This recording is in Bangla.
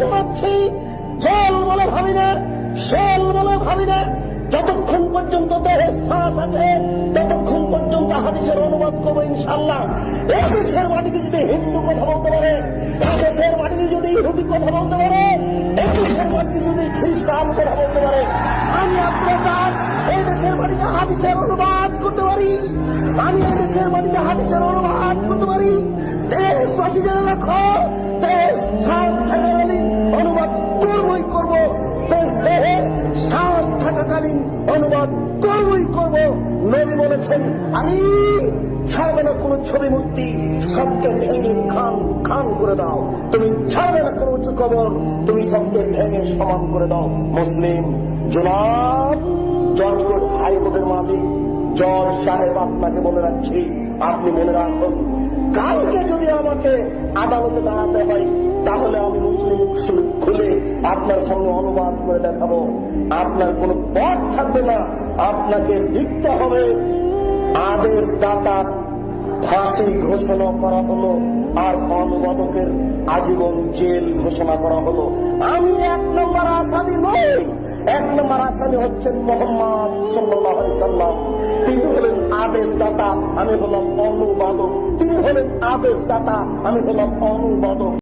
জানাচ্ছি জল বলে ভাবি না, শোল বলে ভাবি না। যতক্ষণ পর্যন্ত দেহে শ্বাস আছে, ততক্ষণ পর্যন্ত হাদিসের অনুবাদ করব ইনশাল্লাহ এদেশের মাটিতে যদি হিন্দু কথা বলতে পারে, এদেশের মাটিতে যদি ইহুদি কথা বলতে পারে, এদেশের মাটিতে যদি খ্রিস্টান কথা বলতে পারে, আমি আপনার এই দেশের মাটিতে হাদিসের অনুবাদ করতে পারি। আমি এই দেশের মাটিতে হাদিসের অনুবাদ করতে পারি। দেশবাসী জেনে রাখো, দেশ শ্বাস অনুবাদ করবই করব। নবী বলেছেন, আমি ছাড়বে না কোনো ছবি মূর্তি, সবকে ভেঙে খান খান করে দাও। তুমি ছাড়বে না কোনো উঁচু কবর, তুমি সবকে ভেঙে সমান করে দাও। মুসলিম, জনাব জজকোট হাইকোর্টের মালিক, জজ সাহেব আপনাকে বলে রাখছি, আপনি মনে রাখুন। কালকে যদি আমাকে আদালতে দাঁড়াতে হয়, তাহলে আমি মুসলিম খুলে আপনার সামনে অনুবাদ করে দেখাবো। আপনার কোনো পথ থাকবে না। আপনাকে লিখতে হবে। আদেশ দাতার ফাঁসি ঘোষণা করা হলো আর অনুবাদকের আজীবন জেল ঘোষণা করা হলো। আমি এক নম্বর আসামি নই। এক নম্বর আসামি হচ্ছেন মোহাম্মদ সাল্লাম তিনি হলেন আদেশ দাতা আমি হলাম অনুবাদক। তিনি হলেন আদেশদাতা আমি হলাম অনুবাদক।